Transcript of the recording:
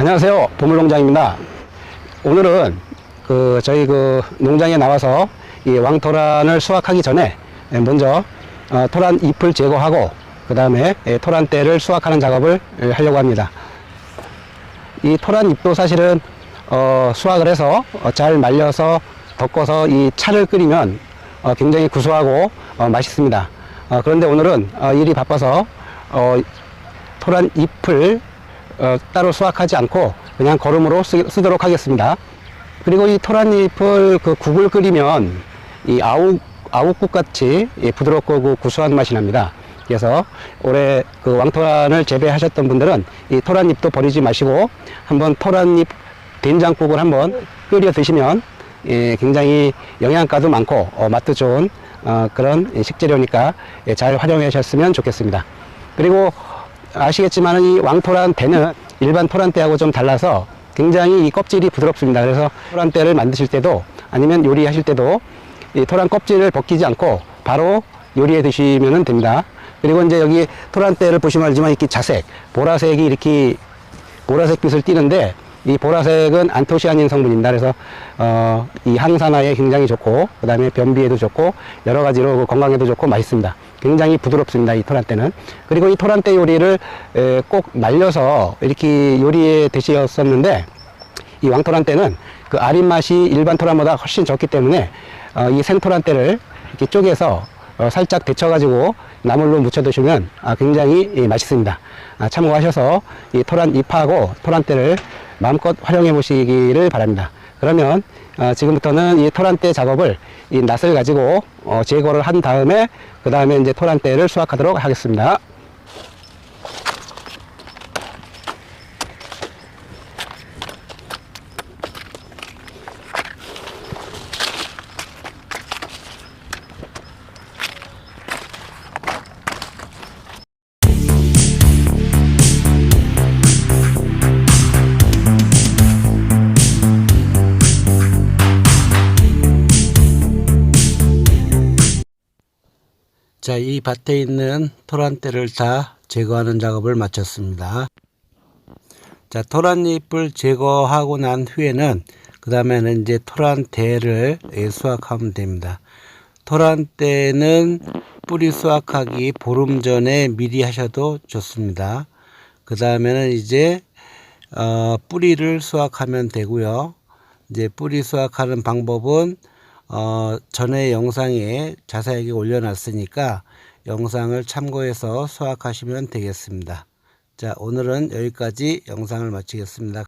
안녕하세요. 보물농장입니다. 오늘은 그 저희 그 농장에 나와서 이 왕토란을 수확하기 전에 먼저 어, 토란 잎을 제거하고 그 다음에 토란 대를 수확하는 작업을 예, 하려고 합니다. 이 토란 잎도 사실은 어, 수확을 해서 어, 잘 말려서 덮어서 이 차를 끓이면 어, 굉장히 구수하고 어, 맛있습니다. 어, 그런데 오늘은 어, 일이 바빠서 어, 토란 잎을 어, 따로 수확하지 않고 그냥 거름으로 쓰, 쓰도록 하겠습니다. 그리고 이 토란잎을 그 국을 끓이면 이 아욱 아욱국 같이 예, 부드럽고 그 구수한 맛이 납니다. 그래서 올해 그 왕토란을 재배하셨던 분들은 이 토란잎도 버리지 마시고 한번 토란잎 된장국을 한번 끓여 드시면 예, 굉장히 영양가도 많고 어, 맛도 좋은 어, 그런 식재료니까 예, 잘 활용하셨으면 좋겠습니다. 그리고 아시겠지만 이 왕토란 대는 일반 토란대하고 좀 달라서 굉장히 이 껍질이 부드럽습니다. 그래서 토란대를 만드실 때도 아니면 요리하실 때도 이 토란 껍질을 벗기지 않고 바로 요리해 드시면 됩니다. 그리고 이제 여기 토란대를 보시면 알지만 이렇게 자색, 보라색이 이렇게 보라색 빛을 띠는데 이 보라색은 안토시아닌 성분입니다. 그래서 어, 이 항산화에 굉장히 좋고 그다음에 변비에도 좋고 여러 가지로 그 건강에도 좋고 맛있습니다. 굉장히 부드럽습니다. 이 토란대는. 그리고 이 토란대 요리를 에, 꼭 말려서 이렇게 요리에 드셨었는데 이 왕토란대는 그 아린 맛이 일반 토란보다 훨씬 적기 때문에 어, 이 생토란대를 이렇게 쪼개서 어, 살짝 데쳐가지고 나물로 무쳐 드시면 아, 굉장히 예, 맛있습니다. 아, 참고하셔서 이 토란 잎하고 토란대를 마음껏 활용해 보시기를 바랍니다. 그러면 어, 지금부터는 이 토란대 작업을 이 낫을 가지고 어, 제거를 한 다음에 그 다음에 이제 토란대를 수확하도록 하겠습니다. 자, 이 밭에 있는 토란대를 다 제거하는 작업을 마쳤습니다. 자, 토란잎을 제거하고 난 후에는 그 다음에는 이제 토란대를 예, 수확하면 됩니다. 토란대는 뿌리 수확하기 보름 전에 미리 하셔도 좋습니다. 그 다음에는 이제 어, 뿌리를 수확하면 되고요. 이제 뿌리 수확하는 방법은 어, 전에 영상에 자세하게 올려놨으니까 영상을 참고해서 수확하시면 되겠습니다. 자, 오늘은 여기까지 영상을 마치겠습니다.